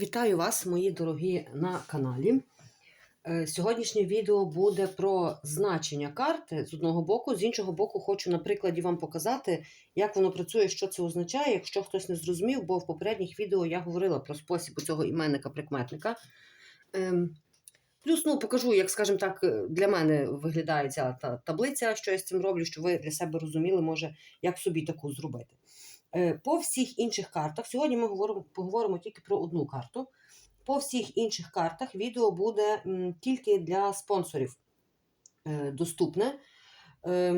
Вітаю вас, мої дорогі, на каналі. Е, Сьогоднішнє відео буде про значення карти з одного боку, з іншого боку, хочу на прикладі вам показати, як воно працює, що це означає, якщо хтось не зрозумів, бо в попередніх відео я говорила про спосіб цього іменника-прикметника. Ем, Плюс, ну, покажу, як, скажімо так, е, для мене виглядає ця та таблиця, що я з цим роблю, щоб ви для себе розуміли, може, як собі таку зробити. Е, По всіх інших картах, сьогодні ми говоримо, поговоримо тільки про одну карту. По всіх інших картах відео буде тільки для спонсорів е, доступне е,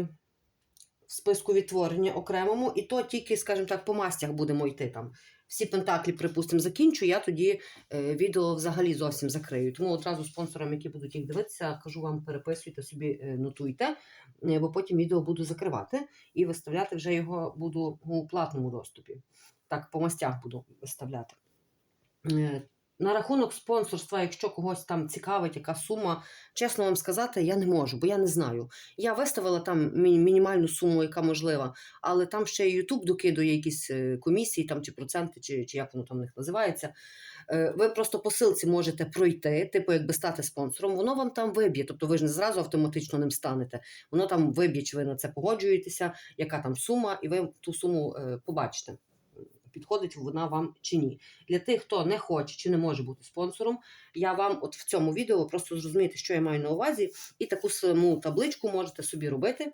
в списку відтворення окремому, і то тільки, скажімо так, по мастях будемо йти там. Всі пентаклі, припустимо, закінчу, я тоді е, відео взагалі зовсім закрию. Тому одразу спонсорам, які будуть їх дивитися, кажу вам, переписуйте собі, е, нотуйте, е, бо потім відео буду закривати і виставляти вже його буду у платному доступі. Так, по мастях буду виставляти. На рахунок спонсорства, якщо когось там цікавить, яка сума, чесно вам сказати, я не можу, бо я не знаю. Я виставила там мінімальну суму, яка можлива, але там ще й YouTube докидує якісь е, комісії там, чи проценти, чи, чи як воно там в них називається. Е, Ви просто по силці можете пройти, типу, якби стати спонсором, воно вам там виб'є. Тобто ви ж не зразу автоматично ним станете. Воно там виб'є, чи ви на це погоджуєтеся, яка там сума, і ви ту суму е, побачите. Підходить вона вам чи ні. Для тих, хто не хоче чи не може бути спонсором, я вам от в цьому відео просто зрозумієте, що я маю на увазі, і таку саму табличку можете собі робити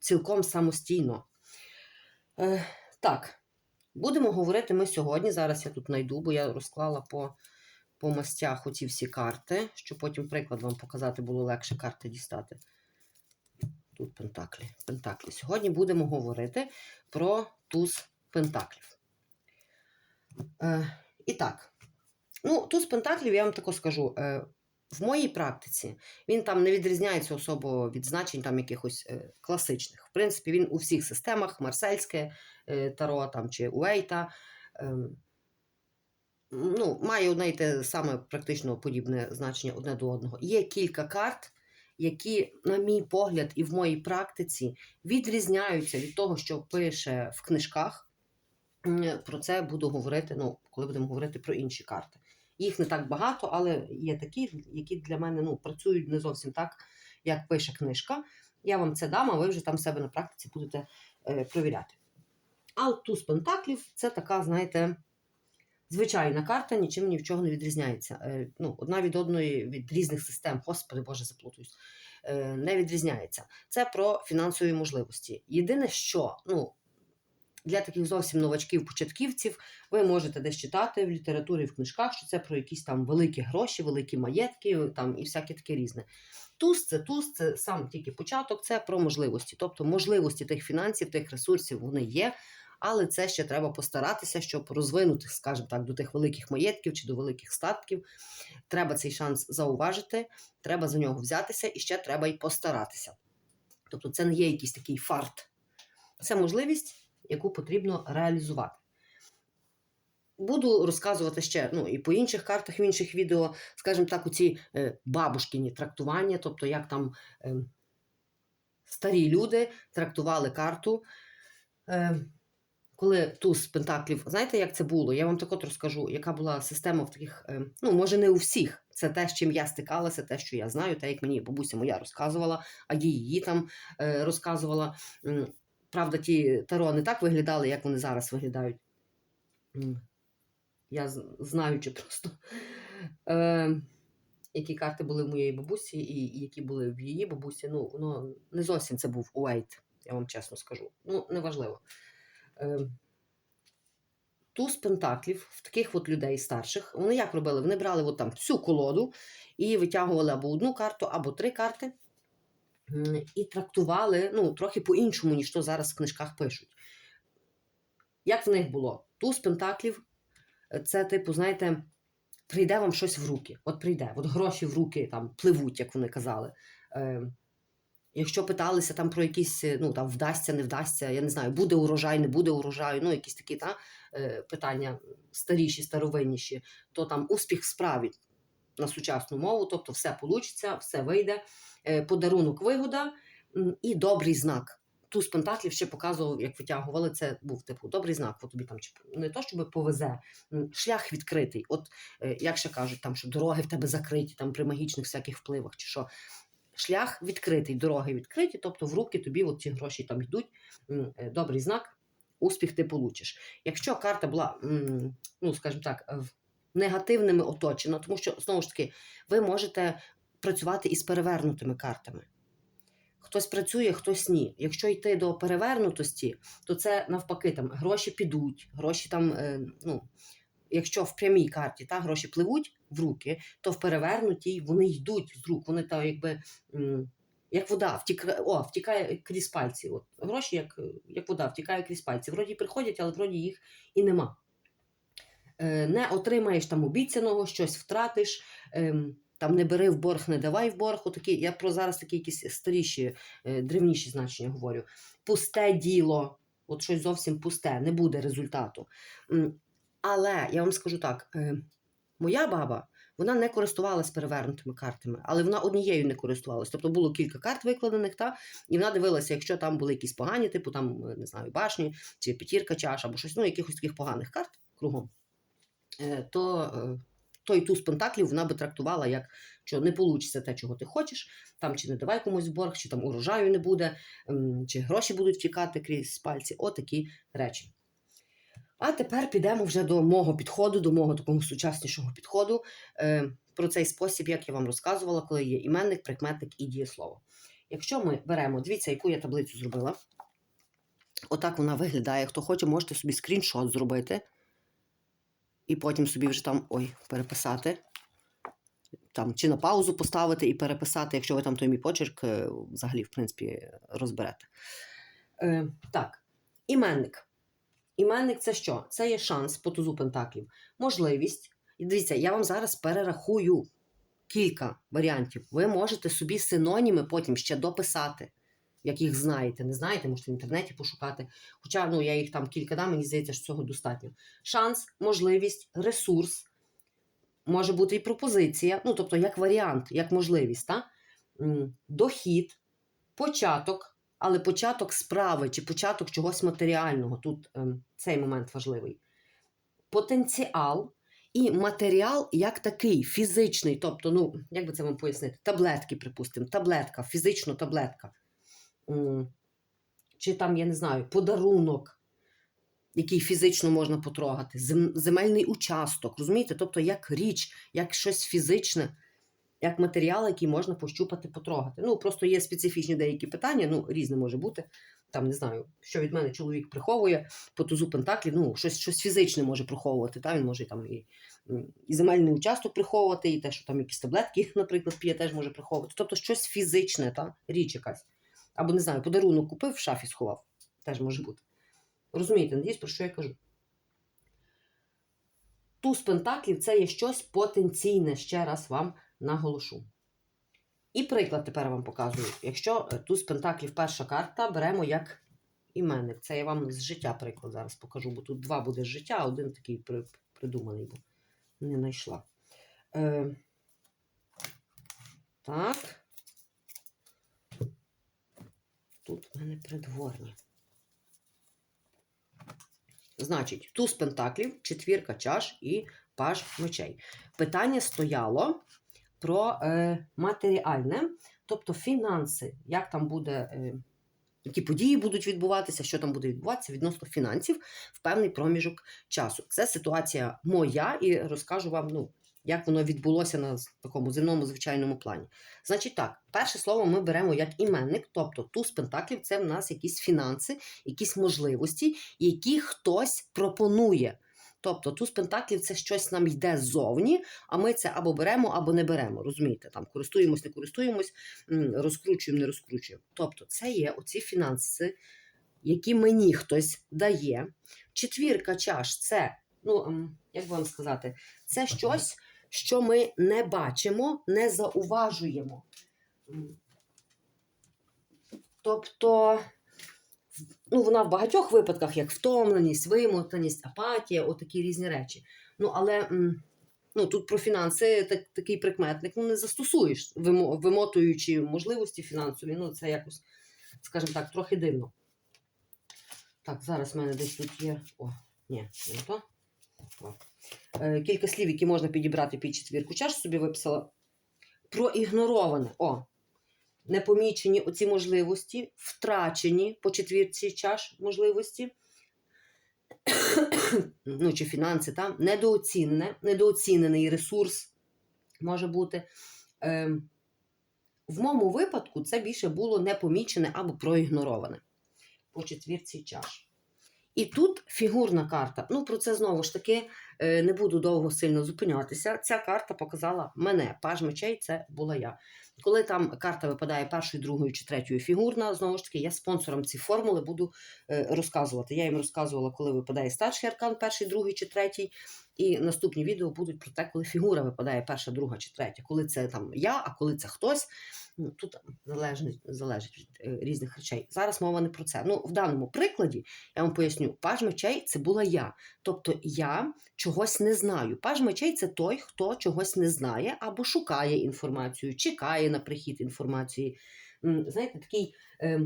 цілком самостійно. Е, так, будемо говорити ми сьогодні. Зараз я тут знайду, бо я розклала по, по мастях оці всі карти, щоб потім приклад вам показати було легше карти дістати. Тут пентаклі. пентаклі. Сьогодні будемо говорити про туз пентаклів. Е, і так, ну, туз пентаклів, я вам тако скажу. Е, в моїй практиці він там не відрізняється особо від значень там якихось е, класичних. В принципі, він у всіх системах, марсельське е, таро там, чи Уейта. Е, ну, має одне і те саме практично подібне значення одне до одного. Є кілька карт, які, на мій погляд, і в моїй практиці відрізняються від того, що пише в книжках. М, Про це буду говорити, ну, коли будемо говорити про інші карти. Їх не так багато, але є такі, які для мене ну, працюють не зовсім так, як пише книжка. Я вам це дам, а ви вже там себе на практиці будете е, провіряти. А пентаклів це така, знаєте, звичайна карта, нічим ні в чого не відрізняється. Е, ну, одна від одної від різних систем, господи Боже, заплутуюсь, е, не відрізняється. Це про фінансові можливості. Єдине, що ну, для таких зовсім новачків-початківців ви можете десь читати в літературі, в книжках, що це про якісь там великі гроші, великі маєтки там, і всяке таке різне. Туз це туз, це сам тільки початок, це про можливості. Тобто можливості тих фінансів, тих ресурсів вони є, але це ще треба постаратися, щоб розвинути, скажімо так, до тих великих маєтків чи до великих статків. Треба цей шанс зауважити, треба за нього взятися і ще треба й постаратися. Тобто, це не є якийсь такий фарт. Це можливість, яку потрібно реалізувати. Буду розказувати ще ну, і по інших картах, в інших відео, скажімо так, у ці е, бабушкіні трактування, тобто як там е, старі люди трактували карту. Е, коли туз пентаклів, знаєте, як це було? Я вам так от розкажу, яка була система в таких, е, ну, може, не у всіх. Це те, з чим я стикалася, те, що я знаю, те, як мені бабуся моя розказувала, а її там е, розказувала. Правда, ті таро не так виглядали, як вони зараз виглядають. Я знаючи просто, е, які карти були в моєї бабусі, і, які були в її бабусі. Ну, воно не зовсім це був Уейт, я вам чесно скажу. Ну, неважливо. Е, туз пентаклів в таких от людей старших, вони як робили? Вони брали от там всю колоду і витягували або одну карту, або три карти. І трактували ну, трохи по-іншому, ніж то зараз в книжках пишуть. Як в них було? Туз пентаклів е, це, типу, знаєте, прийде вам щось в руки. От прийде, от гроші в руки там пливуть, як вони казали. Е, Якщо питалися там про якісь, е, ну там вдасться, не вдасться, я не знаю, буде урожай, не буде урожаю, ну якісь такі та, е, питання старіші, старовинніші, то там успіх в справі на сучасну мову, тобто все получиться, все вийде, е, подарунок вигода і добрий знак. туз пентаклів ще показував, як витягували, це був типу добрий знак. От тобі там не то, щоб повезе, шлях відкритий. От е, як ще кажуть, там що дороги в тебе закриті, там при магічних всяких впливах, чи що. Шлях відкритий, дороги відкриті, тобто в руки тобі от ці гроші там йдуть. е, Добрий знак, успіх ти получиш. Якщо карта була, ну скажімо так, в негативними оточена, тому що знову ж таки ви можете працювати із перевернутими картами. Хтось працює, хтось ні. Якщо йти до перевернутості, то це навпаки там гроші підуть, гроші там, е, ну, якщо в прямій карті та, гроші пливуть в руки, то в перевернутій вони йдуть з рук. Вони там якби. Як вода втікає, о, втікає крізь пальці. От, гроші, як, як вода, втікає крізь пальці. Вроді приходять, але вроді їх і нема. Е, не отримаєш там обіцяного, щось втратиш, ем, там не бери в борг, не давай в борг. Отакі, я про зараз такі якісь старіші, е, древніші значення говорю. Пусте діло, от щось зовсім пусте, не буде результату. Але я вам скажу так: е, моя баба. Вона не користувалась перевернутими картами, але вона однією не користувалась. Тобто було кілька карт викладених, та, і вона дивилася, якщо там були якісь погані, типу там, не знаю, башні чи п'ятірка чаш, або щось, ну, якихось таких поганих карт кругом, то е, той туз пентаклів вона би трактувала як, що не вийде те, чого ти хочеш, там чи не давай комусь борг, чи там урожаю не буде, чи гроші будуть втікати крізь пальці. Отакі речі. А тепер підемо вже до мого підходу, до мого такого сучаснішого підходу е, про цей спосіб, як я вам розказувала, коли є іменник, прикметник і дієслово. Якщо ми беремо, дивіться, яку я таблицю зробила. Отак вона виглядає. Хто хоче, можете собі скріншот зробити. І потім собі вже там ой, переписати. Там, чи на паузу поставити і переписати, якщо ви там той мій почерк е, взагалі, в принципі, розберете. Е, так, іменник. Іменник це що? Це є шанс по тузу пентаклів, можливість. І дивіться, я вам зараз перерахую кілька варіантів. Ви можете собі синоніми потім ще дописати, як їх знаєте. Не знаєте, можете в інтернеті пошукати. Хоча ну, я їх там кілька дам, мені здається, що цього достатньо. Шанс, можливість, ресурс, може бути і пропозиція, ну тобто як варіант, як можливість, та? Дохід, початок. Але початок справи чи початок чогось матеріального, тут ем, цей момент важливий. Потенціал і матеріал як такий, фізичний. Тобто, ну, як би це вам пояснити? Таблетки, припустимо, таблетка, фізично таблетка. Чи там, я не знаю, подарунок, який фізично можна потрогати, земельний участок, розумієте? Тобто, як річ, як щось фізичне як матеріал, який можна пощупати, потрогати. Ну, просто є специфічні деякі питання, ну, різне може бути. Там, не знаю, що від мене чоловік приховує по тузу Пентаклі, ну, щось, щось фізичне може приховувати. Та? Він може там і, і земельний участок приховувати, і те, що там якісь таблетки, наприклад, п'є, теж може приховувати. Тобто щось фізичне, та? річ якась. Або, не знаю, подарунок купив, в шафі сховав. Теж може бути. Розумієте, надіюсь, про що я кажу. Туз Пентаклів це є щось потенційне, ще раз вам наголошу. І приклад тепер вам показую. Якщо е, туз пентаклів перша карта, беремо як іменник. Це я вам з життя приклад зараз покажу, бо тут два буде з життя, а один такий при, придуманий, бо не знайшла. Е, так. Тут в мене придворні. Значить, туз пентаклів, четвірка чаш і паж мечей. Питання стояло про е, матеріальне, тобто фінанси, як там буде, е, які події будуть відбуватися, що там буде відбуватися відносно фінансів в певний проміжок часу. Це ситуація моя, і розкажу вам, ну, як воно відбулося на такому земному звичайному плані. Значить так, перше слово ми беремо як іменник, тобто туз пентаклів це в нас якісь фінанси, якісь можливості, які хтось пропонує. Тобто туз пентаклів це щось нам йде ззовні, а ми це або беремо, або не беремо. Розумієте, там користуємось, не користуємось, розкручуємо, не розкручуємо. Тобто, це є оці фінанси, які мені хтось дає. Четвірка чаш це, ну як вам сказати, це щось, що ми не бачимо, не зауважуємо. Тобто, ну, вона в багатьох випадках, як втомленість, вимотаність, апатія, отакі різні речі. Ну, але ну, тут про фінанси так, такий прикметник ну, не застосуєш, вимотуючи можливості фінансові. Ну, це якось, скажімо так, трохи дивно. Так, зараз в мене десь тут є. О, ні, не то. Е, кілька слів, які можна підібрати під четвірку чаш, собі виписала. Проігнороване. О, непомічені оці можливості, втрачені по четвірці чаш можливості. ну, чи фінанси, там, недооцінене, недооцінений ресурс може бути. Ем, в моєму випадку це більше було непомічене або проігнороване по четвірці чаш. І тут фігурна карта. Ну, про це знову ж таки е, не буду довго сильно зупинятися. Ця карта показала мене. Паж мечей це була я. Коли там карта випадає першою, другою чи третьою фігурна, знову ж таки, я спонсором ці формули буду е, розказувати. Я їм розказувала, коли випадає старший аркан, перший, другий чи третій. І наступні відео будуть про те, коли фігура випадає перша, друга чи третя. Коли це там я, а коли це хтось. Ну, Тут залежить, залежить від е, різних речей. Зараз мова не про це. Ну, в даному прикладі я вам поясню, паж мечей це була я. Тобто я чогось не знаю. Паж мечей це той, хто чогось не знає або шукає інформацію, чекає на прихід інформації. Знаєте, такий е,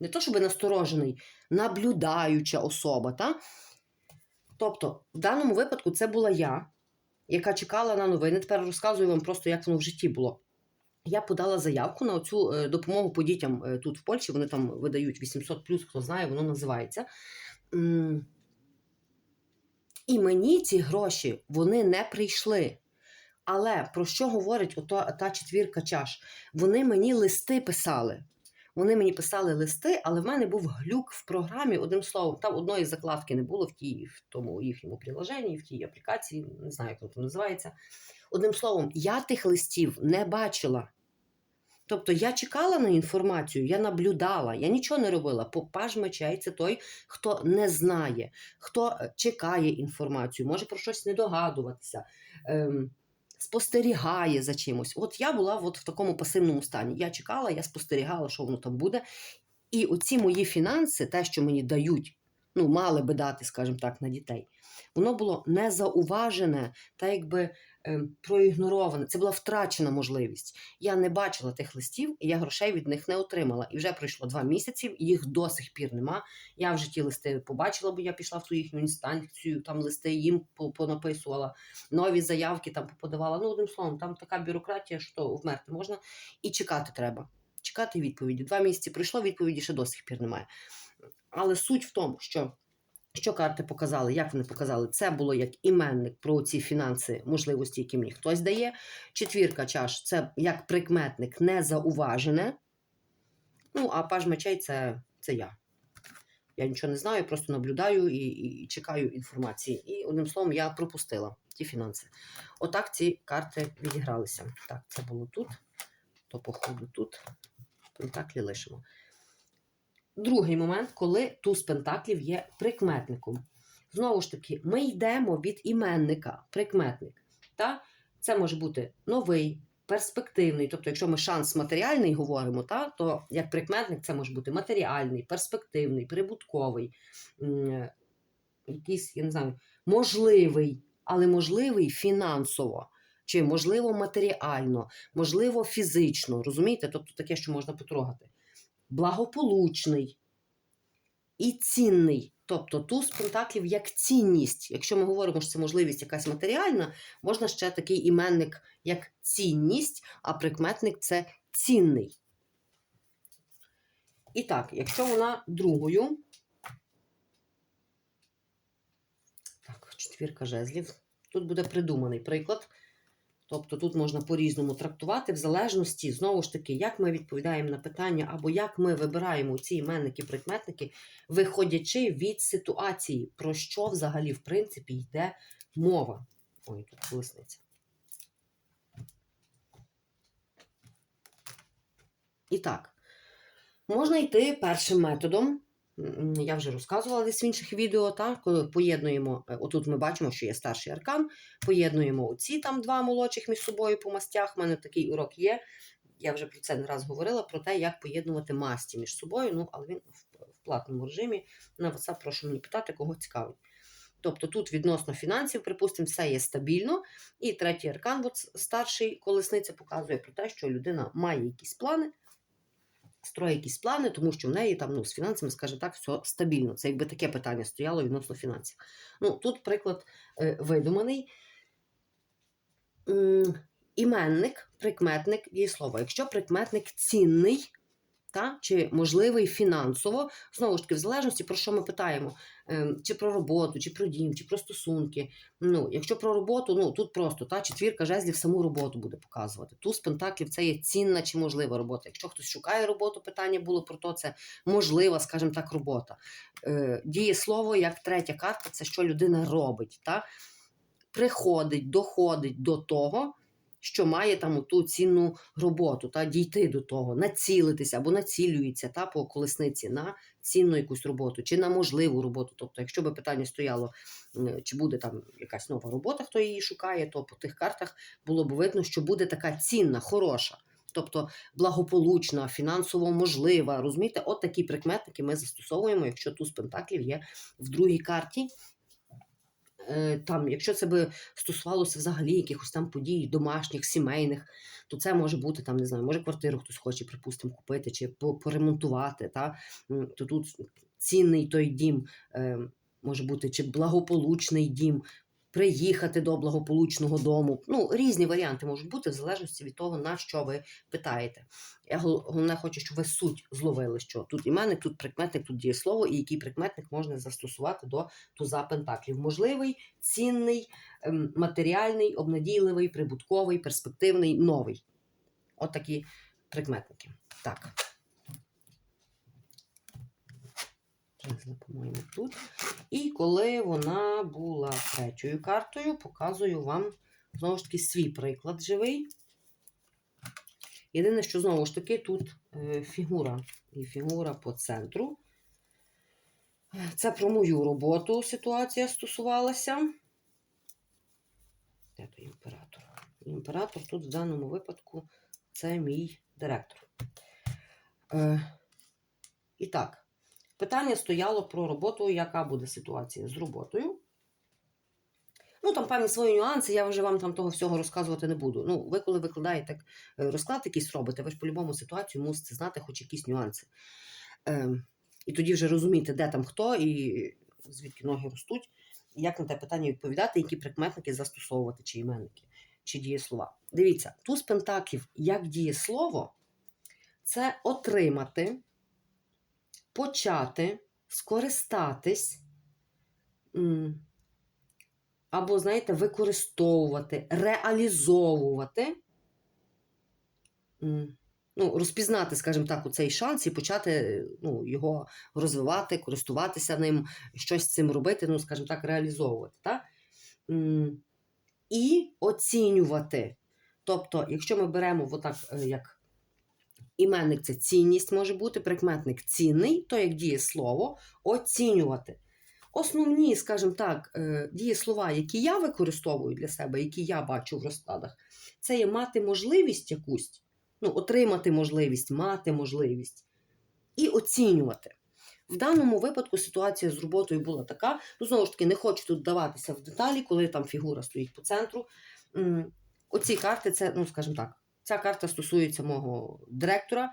не то, щоб насторожений, наблюдаюча особа. Та? Тобто, в даному випадку це була я, яка чекала на новини. Тепер розказую вам просто, як воно в житті було. Я подала заявку на цю допомогу по дітям е, тут в Польщі. Вони там видають 800 хто знає, воно називається. І мені ці гроші вони не прийшли. Але про що говорить ото, та четвірка чаш? Вони мені листи писали. Вони мені писали листи, але в мене був глюк в програмі. Одним словом, там одної закладки не було в тій, в тому їхньому приложенні, в тій аплікації, не знаю, як воно називається. Одним словом, я тих листів не бачила. Тобто я чекала на інформацію, я наблюдала, я нічого не робила. Попаж мечей це той, хто не знає, хто е, чекає інформацію, може про щось не догадуватися, ем, спостерігає за чимось. От я була от в такому пасивному стані. Я чекала, я спостерігала, що воно там буде. І оці мої фінанси, те, що мені дають, ну, мали би дати, скажімо так, на дітей, воно було незауважене та якби е, проігнороване. Це була втрачена можливість. Я не бачила тих листів, і я грошей від них не отримала. І вже пройшло два місяці, їх до сих пір нема. Я вже ті листи побачила, бо я пішла в ту їхню інстанцію, там листи їм понаписувала, нові заявки там подавала. Ну, одним словом, там така бюрократія, що вмерти можна, і чекати треба. Чекати відповіді. Два місяці пройшло, відповіді ще до сих пір немає. Але суть в тому, що що карти показали, як вони показали, це було як іменник про ці фінанси, можливості, які мені хтось дає. Четвірка чаш це як прикметник незауважене. Ну, а паж мечей це, це я. Я нічого не знаю, просто наблюдаю і, і чекаю інформації. І одним словом, я пропустила ті фінанси. Отак ці карти відігралися. Так, це було тут, то, походу, тут. Пентаклі лишимо. Другий момент, коли туз пентаклів є прикметником. Знову ж таки, ми йдемо від іменника, прикметник. Та? Це може бути новий, перспективний. Тобто, якщо ми шанс матеріальний говоримо, та, то як прикметник це може бути матеріальний, перспективний, прибутковий, якийсь, я не знаю, можливий, але можливий фінансово. Чи можливо матеріально, можливо, фізично, розумієте? Тобто таке, що можна потрогати благополучний і цінний. Тобто туз пентаклів як цінність. Якщо ми говоримо, що це можливість якась матеріальна, можна ще такий іменник як цінність, а прикметник це цінний. І так, якщо вона другою. Так, четвірка жезлів. Тут буде придуманий приклад. Тобто тут можна по-різному трактувати, в залежності, знову ж таки, як ми відповідаємо на питання, або як ми вибираємо ці іменники, прикметники, виходячи від ситуації, про що взагалі, в принципі, йде мова. Ой, тут колесниця. І так, можна йти першим методом. Я вже розказувала десь в інших відео, так? коли поєднуємо, е, отут ми бачимо, що є старший аркан, поєднуємо оці там два молодших між собою по мастях. У мене такий урок є. Я вже про це не раз говорила, про те, як поєднувати масті між собою, ну, але він в платному режимі. На WhatsApp прошу мені питати, кого цікавить. Тобто тут відносно фінансів, припустимо, все є стабільно. І третій аркан, от старший колесниця, показує про те, що людина має якісь плани, строїть якісь плани, тому що в неї там ну, з фінансами, скажімо так, все стабільно. Це якби таке питання стояло відносно фінансів. Ну, тут приклад е, видуманий. Іменник, прикметник дієслова. Якщо прикметник цінний, та, чи можливий фінансово, знову ж таки, в залежності про що ми питаємо, ем, чи про роботу, чи про дім, чи про стосунки. Ну, якщо про роботу, ну тут просто та четвірка жезлів саму роботу буде показувати. Туз пентаклів це є цінна чи можлива робота. Якщо хтось шукає роботу, питання було про то, це можлива, скажімо так, робота. Е, дієслово як третя карта це що людина робить. Та? Приходить, доходить до того, що має там ту цінну роботу, та дійти до того, націлитися або націлюється та по колесниці на цінну якусь роботу чи на можливу роботу. Тобто, якщо би питання стояло, чи буде там якась нова робота, хто її шукає, то по тих картах було б видно, що буде така цінна, хороша. Тобто благополучна, фінансово можлива. Розумієте, от такі прикметники ми застосовуємо, якщо туз пентаклів є в другій карті. Е, Там, якщо це би стосувалося взагалі якихось там подій, домашніх, сімейних, то це може бути там, не знаю, може квартиру хтось хоче, припустимо, купити чи по- поремонтувати. Та? То тут цінний той дім е, може бути чи благополучний дім, приїхати до благополучного дому. Ну, різні варіанти можуть бути в залежності від того, на що ви питаєте. Я головне хочу, щоб ви суть зловили, що тут іменник, тут прикметник, тут дієслово, і який прикметник можна застосувати до туза пентаклів. Можливий, цінний, ем, матеріальний, обнадійливий, прибутковий, перспективний, новий. От такі прикметники. Так. Жезли, по-моєму, тут. І коли вона була третьою картою, показую вам знову ж таки свій приклад живий. Єдине, що знову ж таки тут е, фігура і фігура по центру. Це про мою роботу ситуація стосувалася. Де той імператор? Імператор тут в даному випадку це мій директор. Е, і так, питання стояло про роботу, яка буде ситуація з роботою. Ну, там певні свої нюанси, я вже вам там того всього розказувати не буду. Ну, ви коли викладаєте е, розклад якийсь робите, ви ж по-любому ситуацію мусите знати хоч якісь нюанси. Ем, і тоді вже розумієте, де там хто і звідки ноги ростуть, і як на те питання відповідати, які прикметники застосовувати, чи іменники, чи дієслова. Дивіться, туз пентаклів як дієслово це отримати, почати, скористатись. або, знаєте, використовувати, реалізовувати, ну, розпізнати, скажімо так, цей шанс і почати ну, його розвивати, користуватися ним, щось з цим робити, ну, скажімо так, реалізовувати. Так? І оцінювати. Тобто, якщо ми беремо отак, е, як іменник це цінність може бути, прикметник цінний, то як дієслово оцінювати. Основні, скажімо так, е, дієслова, які я використовую для себе, які я бачу в розкладах, це є мати можливість якусь, ну, отримати можливість, мати можливість і оцінювати. В даному випадку ситуація з роботою була така. Ну, знову ж таки, не хочу тут вдаватися в деталі, коли там фігура стоїть по центру. Оці карти, це, ну, скажімо так, ця карта стосується мого директора.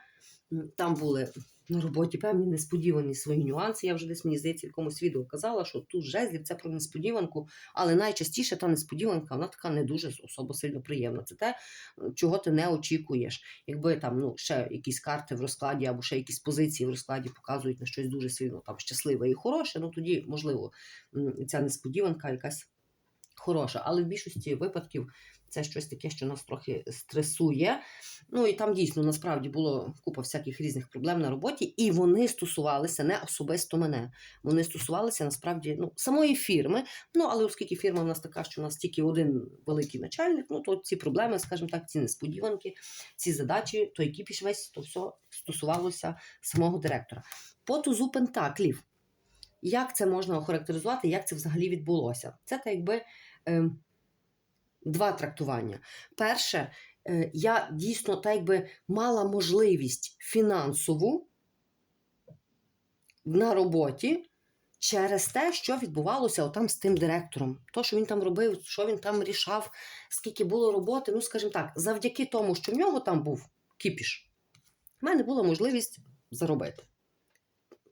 Там були на роботі певні несподівані свої нюанси. Я вже десь мені здається в якомусь відео казала, що тут жезлів це про несподіванку, але найчастіше та несподіванка вона така не дуже особо сильно приємна. Це те, чого ти не очікуєш. Якби там ну ще якісь карти в розкладі або ще якісь позиції в розкладі показують на щось дуже сильно там щасливе і хороше, ну тоді можливо ця несподіванка якась хороша. Але в більшості випадків це щось таке, що нас трохи стресує. Ну і там дійсно насправді було купа всяких різних проблем на роботі, і вони стосувалися не особисто мене. Вони стосувалися насправді ну, самої фірми. Ну, але оскільки фірма в нас така, що у нас тільки один великий начальник, ну то ці проблеми, скажімо так, ці несподіванки, ці задачі, той кіпіш весь, то все стосувалося самого директора. По тузу пентаклів. Як це можна охарактеризувати, як це взагалі відбулося? Це так якби. Е, Два трактування. Перше, е, я дійсно так якби мала можливість фінансову на роботі через те, що відбувалося отам з тим директором. То, що він там робив, що він там рішав, скільки було роботи. Ну, скажімо так, завдяки тому, що в нього там був кіпіш, в мене була можливість заробити.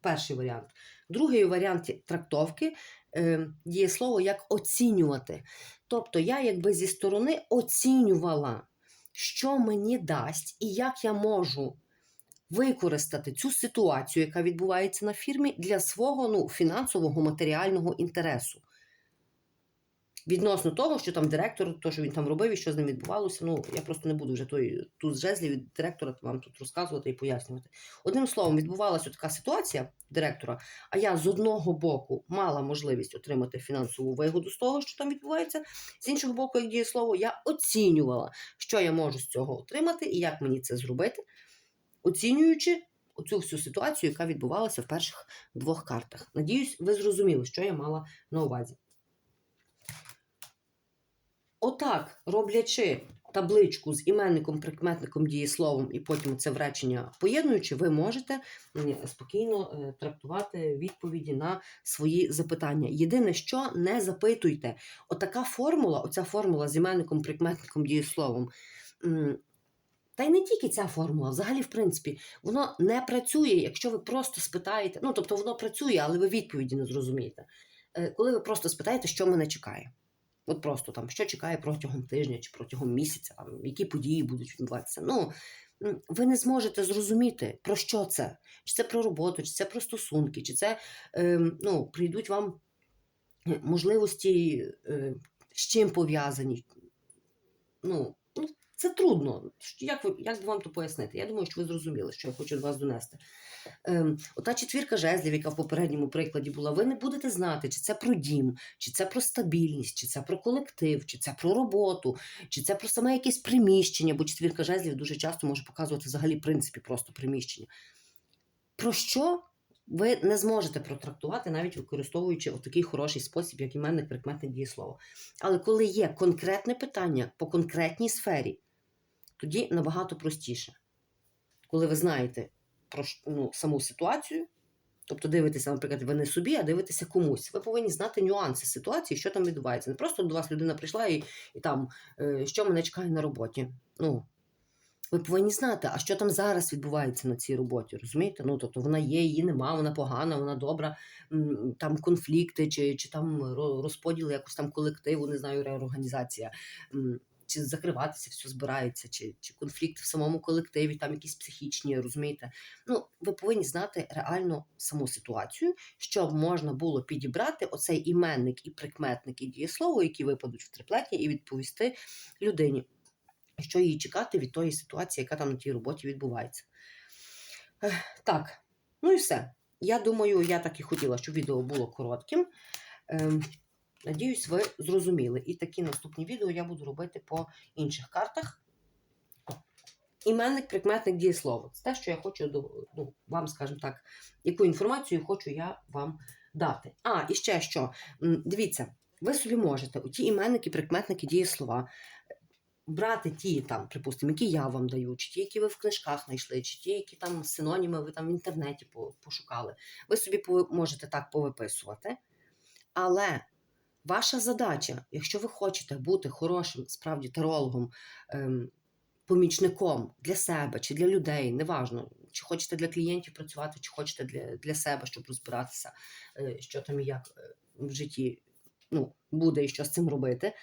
Перший варіант. Другий варіант трактовки е, дієслово як оцінювати. Тобто я якби зі сторони оцінювала, що мені дасть і як я можу використати цю ситуацію, яка відбувається на фірмі, для свого ну, фінансового матеріального інтересу. Відносно того, що там директор, то, що він там робив і що з ним відбувалося, ну я просто не буду вже той тут з жезлів від директора вам тут розказувати і пояснювати. Одним словом, відбувалася така ситуація директора, а я з одного боку мала можливість отримати фінансову вигоду з того, що там відбувається. З іншого боку, як дієслово, я оцінювала, що я можу з цього отримати і як мені це зробити, оцінюючи оцю всю ситуацію, яка відбувалася в перших двох картах. Надіюсь, ви зрозуміли, що я мала на увазі. Отак, роблячи табличку з іменником, прикметником, дієсловом і потім це в речення поєднуючи, ви можете спокійно е, трактувати відповіді на свої запитання. Єдине, що не запитуйте. Отака формула, оця формула з іменником, прикметником, дієсловом. Та й не тільки ця формула, взагалі, в принципі, воно не працює, якщо ви просто спитаєте. Ну, тобто, воно працює, але ви відповіді не зрозумієте. Е, Коли ви просто спитаєте, що мене чекає. От просто там, що чекає протягом тижня чи протягом місяця, там, які події будуть відбуватися. Ну, ви не зможете зрозуміти, про що це. Чи це про роботу, чи це про стосунки, чи це е, ну, прийдуть вам можливості, е, з чим пов'язані. Ну, це трудно. Як, як би вам то пояснити? Я думаю, що ви зрозуміли, що я хочу до вас донести. Ем, ота четвірка жезлів, яка в попередньому прикладі була, ви не будете знати, чи це про дім, чи це про стабільність, чи це про колектив, чи це про роботу, чи це про саме якесь приміщення, бо четвірка жезлів дуже часто може показувати взагалі принципі просто приміщення. Про що ви не зможете протрактувати, навіть використовуючи такий хороший спосіб, як іменник, прикметник дієслово. Але коли є конкретне питання по конкретній сфері, тоді набагато простіше. Коли ви знаєте про ну, саму ситуацію, тобто дивитеся, наприклад, ви не собі, а дивитеся комусь. Ви повинні знати нюанси ситуації, що там відбувається. Не просто до вас людина прийшла і, і там, е, що мене чекає на роботі. Ну, ви повинні знати, а що там зараз відбувається на цій роботі, розумієте? Ну, тобто вона є, її нема, вона погана, вона добра, там конфлікти, чи, чи там розподіл якось там колективу, не знаю, реорганізація. Чи закриватися все збирається, чи, чи конфлікт в самому колективі, там якісь психічні, розумієте? Ну, ви повинні знати реально саму ситуацію, щоб можна було підібрати оцей іменник і прикметник і дієслово, які випадуть в триплеті, і відповісти людині що їй чекати від тої ситуації, яка там на тій роботі відбувається. Так, ну і все. Я думаю, я так і хотіла, щоб відео було коротким. Надіюсь, ви зрозуміли. І такі наступні відео я буду робити по інших картах. Іменник, прикметник, дієслово. Це те, що я хочу ну, вам, скажімо так, яку інформацію хочу я вам дати. А, і ще що. Дивіться, ви собі можете у ті іменники, прикметники, дієслова брати ті, там, припустимо, які я вам даю, чи ті, які ви в книжках знайшли, чи ті, які там синоніми ви там в інтернеті пошукали. Ви собі можете так повиписувати. Але ваша задача, якщо ви хочете бути хорошим, справді тарологом, ем, помічником для себе чи для людей, неважно, чи хочете для клієнтів працювати, чи хочете для, для себе, щоб розбиратися, е, що там і як е, в житті ну, буде і що з цим робити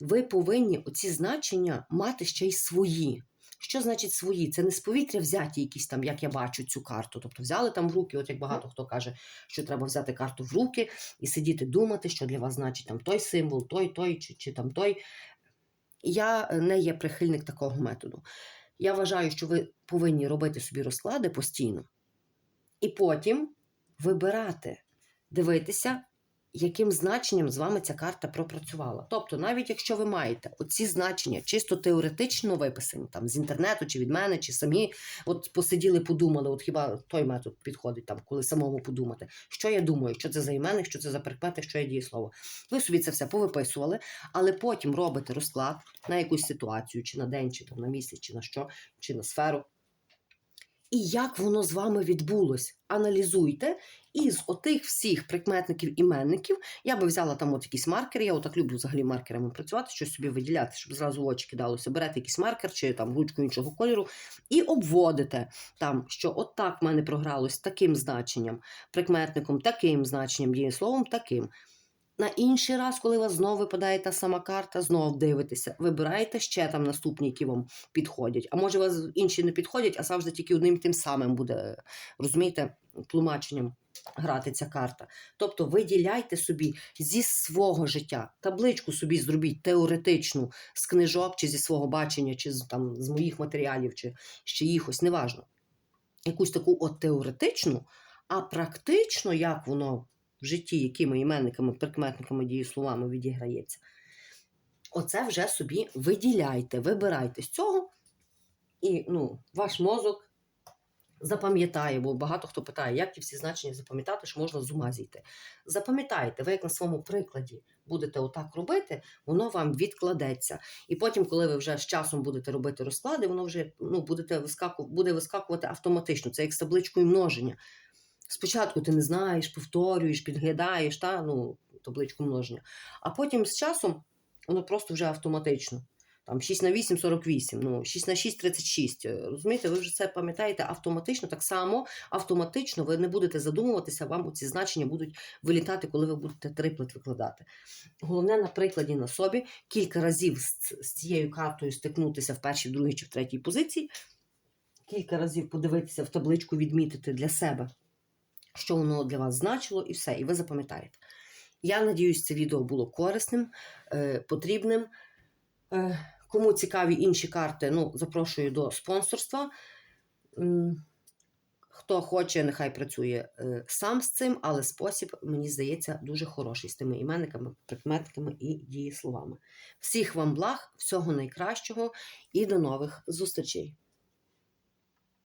ви повинні оці значення мати ще й свої. Що значить свої? Це не з повітря взяті якісь там, як я бачу цю карту. Тобто взяли там в руки, от як багато хто каже, що треба взяти карту в руки і сидіти думати, що для вас значить там той символ, той, той чи, чи там той. Я не є прихильник такого методу. Я вважаю, що ви повинні робити собі розклади постійно і потім вибирати, дивитися, яким значенням з вами ця карта пропрацювала. Тобто, навіть якщо ви маєте оці значення чисто теоретично виписані там з інтернету, чи від мене, чи самі от посиділи, подумали, от хіба той метод підходить там, коли самому подумати, що я думаю, що це за іменник, що це за прикмети, що є дієслово. Ви собі це все повиписували, але потім робите розклад на якусь ситуацію, чи на день, чи там на місяць, чи на що, чи на сферу. І як воно з вами відбулось. Аналізуйте. І з отих всіх прикметників іменників я би взяла там от якісь маркери. Я отак люблю взагалі маркерами працювати, щось собі виділяти, щоб зразу очі кидалося. Берете якийсь маркер чи там ручку іншого кольору і обводите там, що от в мене програлось таким значенням, прикметником, таким значенням, дієсловом, таким. На інший раз, коли вас знову випадає та сама карта, знов дивитеся, вибираєте ще там наступні, які вам підходять. А може, вас інші не підходять, а завжди тільки одним тим самим буде, розумієте, тлумаченням грати ця карта. Тобто виділяйте собі зі свого життя, табличку собі зробіть теоретичну з книжок, чи зі свого бачення, чи з, там, з моїх матеріалів, чи з чиїхось, неважно. Якусь таку от теоретичну, а практично, як воно в житті, якими іменниками, прикметниками, дієсловами відіграється. Оце вже собі виділяйте, вибирайте з цього, і ну, ваш мозок запам'ятає, бо багато хто питає, як ті всі значення запам'ятати, що можна з ума зійти. Запам'ятайте, ви як на своєму прикладі будете отак робити, воно вам відкладеться. І потім, коли ви вже з часом будете робити розклади, воно вже ну, будете вискаку, буде вискакувати автоматично. Це як з табличкою множення. Спочатку ти не знаєш, повторюєш, підглядаєш та, ну, табличку множення, а потім з часом воно просто вже автоматично. Там 6 на 8 – 48, ну, 6 на 6 – 36. Е, Розумієте, ви вже це пам'ятаєте автоматично, так само автоматично ви не будете задумуватися, вам ці значення будуть вилітати, коли ви будете триплет викладати. Головне на прикладі на собі кілька разів з, цією картою стикнутися в першій, в другій чи в третій позиції, кілька разів подивитися в табличку, відмітити для себе, що воно для вас значило, і все, і ви запам'ятаєте. Я надіюсь, це відео було корисним, е, потрібним. Е, Кому цікаві інші карти, ну, запрошую до спонсорства. Хто хоче, нехай працює е, сам з цим, але спосіб, мені здається, дуже хороший з тими іменниками, прикметниками і дієсловами. Всіх вам благ, всього найкращого і до нових зустрічей!